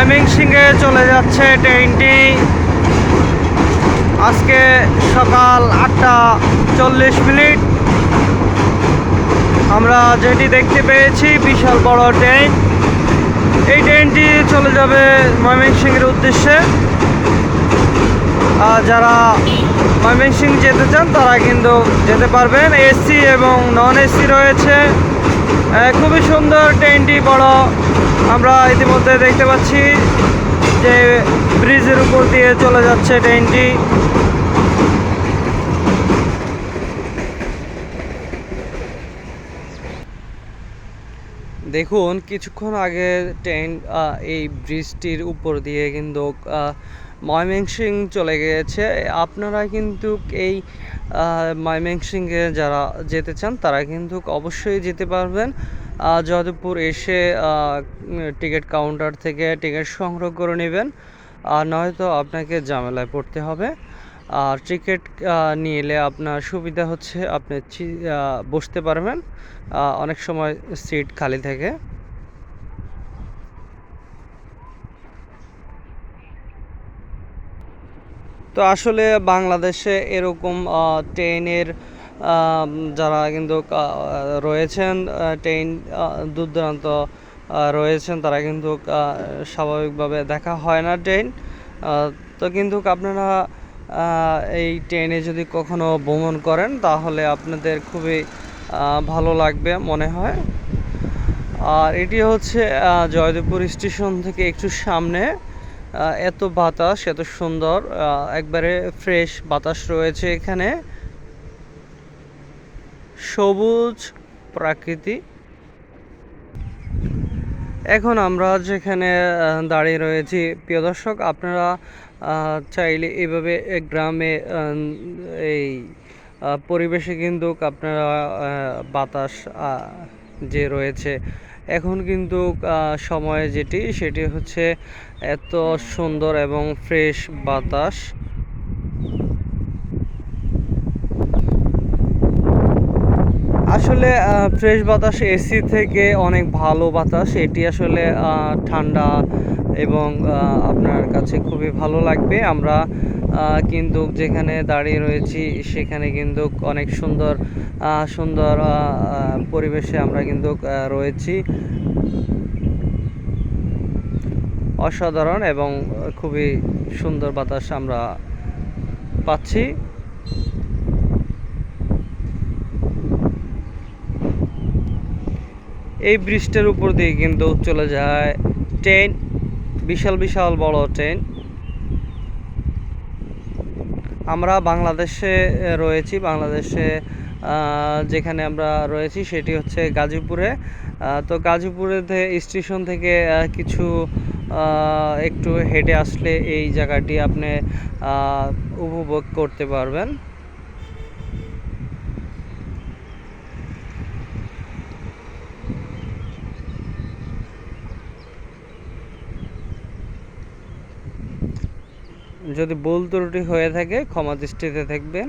ময়মনসিংহে চলে যাচ্ছে ট্রেনটি। আজকে সকাল আটটা চল্লিশ মিনিট। আমরা যেটি দেখতে পেয়েছি, বিশাল বড় ট্রেন। এই ট্রেনটি চলে যাবে ময়মনসিংহের উদ্দেশ্যে। যারা ময়মনসিংহ যেতে চান, তারা কিন্তু যেতে পারবেন। এসি এবং নন এসি রয়েছে। খুবই সুন্দর ট্রেনটি বড়। আমরা ইতিমধ্যে দেখতে পাচ্ছি যে ব্রিজের উপর দিয়ে চলে যাচ্ছে ট্রেনটি। দেখুন, কিছুক্ষণ আগে ট্রেন এই ব্রিজটির উপর দিয়ে কিন্তু ময়মনসিং চলে গিয়েছে। আপনারা কিন্তু এই আহ, ময়মনসিংহে যারা যেতে চান তারা কিন্তু অবশ্যই যেতে পারবেন। যাদবপুর এসে টিকিট কাউন্টার থেকে টিকিট সংগ্রহ করে নেবেন। আর নয়তো আপনাকে ঝামেলায় পড়তে হবে। আর টিকিট নিয়ে এলে আপনার সুবিধা হচ্ছে আপনি বসতে পারবেন। অনেক সময় সিট খালি থাকে। তো আসলে বাংলাদেশে এরকম ট্রেনের যারা কিন্তু রয়েছেন ট্রেন দূর দূরান্ত রয়েছেন, তারা কিন্তু স্বাভাবিকভাবে দেখা হয় না ট্রেন। তো কিন্তু আপনারা এই ট্রেনে যদি কখনো ভ্রমণ করেন, তাহলে আপনাদের খুবই ভালো লাগবে মনে হয়। আর এটি হচ্ছে জয়দেবপুর স্টেশন থেকে একটু সামনে। এত বাতাস, এত সুন্দর একবারে ফ্রেশ বাতাস রয়েছে এখানে। সবুজ প্রাকৃতি। এখন আমরা যেখানে দাঁড়িয়ে রয়েছি, প্রিয় দর্শক, আপনারা চাইলে এভাবে গ্রামে এই পরিবেশে কিন্তু আপনারা বাতাস যে রয়েছে এখন কিন্তু সময় যেটি সেটি হচ্ছে এত সুন্দর এবং ফ্রেশ বাতাস। আসলে ফ্রেশ বাতাস এসি থেকে অনেক ভালো বাতাস। এটি আসলে ঠান্ডা এবং আপনার কাছে খুবই ভালো লাগবে। আমরা কিন্তু যেখানে দাঁড়িয়ে রয়েছি, সেখানে কিন্তু অনেক সুন্দর সুন্দর পরিবেশে আমরা কিন্তু রয়েছি। অসাধারণ এবং খুবই সুন্দর বাতাস আমরা পাচ্ছি। এই ব্রিজটার উপর দিয়ে কিন্তু চলে যায় ট্রেন, বিশাল বিশাল বড় ট্রেন। আমরা বাংলাদেশে রয়েছি। বাংলাদেশে যেখানে আমরা রয়েছি সেটি হচ্ছে গাজীপুরে। তো গাজীপুরে স্টেশন থেকে কিছু একটু হেঁটে আসলে এই জায়গাটি আপনি উপভোগ করতে পারবেন। যদি ভুল ত্রুটি হয়ে থাকে ক্ষমা দৃষ্টিতে থাকবেন